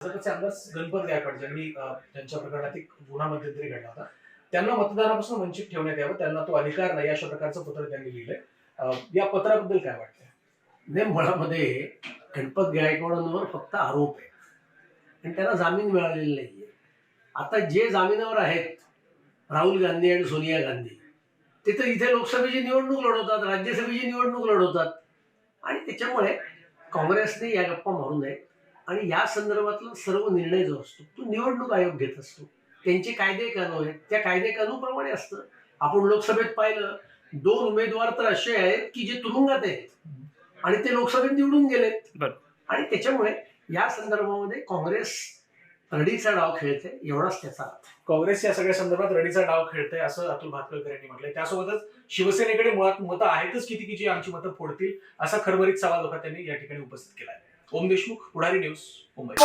गणपत गायकवाड ज्यांनी त्यांच्या प्रकरणात एक गुन्हा मध्यंतरी घडला होता त्यांना मतदानापासून वंचित ठेवण्यात यावं त्यांना तो अधिकार नाही अशा प्रकारचं पत्र त्यांनी लिहिलंय. या पत्राबद्दल काय वाटतं नाही मुळामध्ये गणपत गायकवाडांवर फक्त आरोप आहे. आणि त्यांना जामीन मिळालेला नाहीये. आता जे जामिनावर आहेत राहुल गांधी आणि सोनिया गांधी ते तर इथे लोकसभेची निवडणूक लढवतात राज्यसभेची निवडणूक लढवतात. आणि त्याच्यामुळे काँग्रेसने या गप्पा मारू नये आणि या संदर्भातला सर्व निर्णय जो असतो तो निवडणूक आयोग घेत असतो. त्यांचे कायदे कानून आहेत. त्या कायदे कानूनप्रमाणे असतं. आपण लोकसभेत पाहिलं दोन उमेदवार तर असे आहेत की जे तुरुंगात आहेत. आणि ते लोकसभेत निवडून गेलेत. बरं. आणि त्याच्यामुळे या संदर्भामध्ये काँग्रेस रडीचा डाव खेळते एवढाच त्याचा अर्थ. काँग्रेस या सगळ्या संदर्भात रडीचा डाव खेळतंय असं अतुल भातखळकर यांनी म्हटलंय. त्यासोबतच शिवसेनेकडे मुळात मतं आहेतच किती की जी आमची मतं फोडतील असा खरमरीत सवाल होता त्यांनी या ठिकाणी उपस्थित केला Ou mesmo horário news. Um beijo.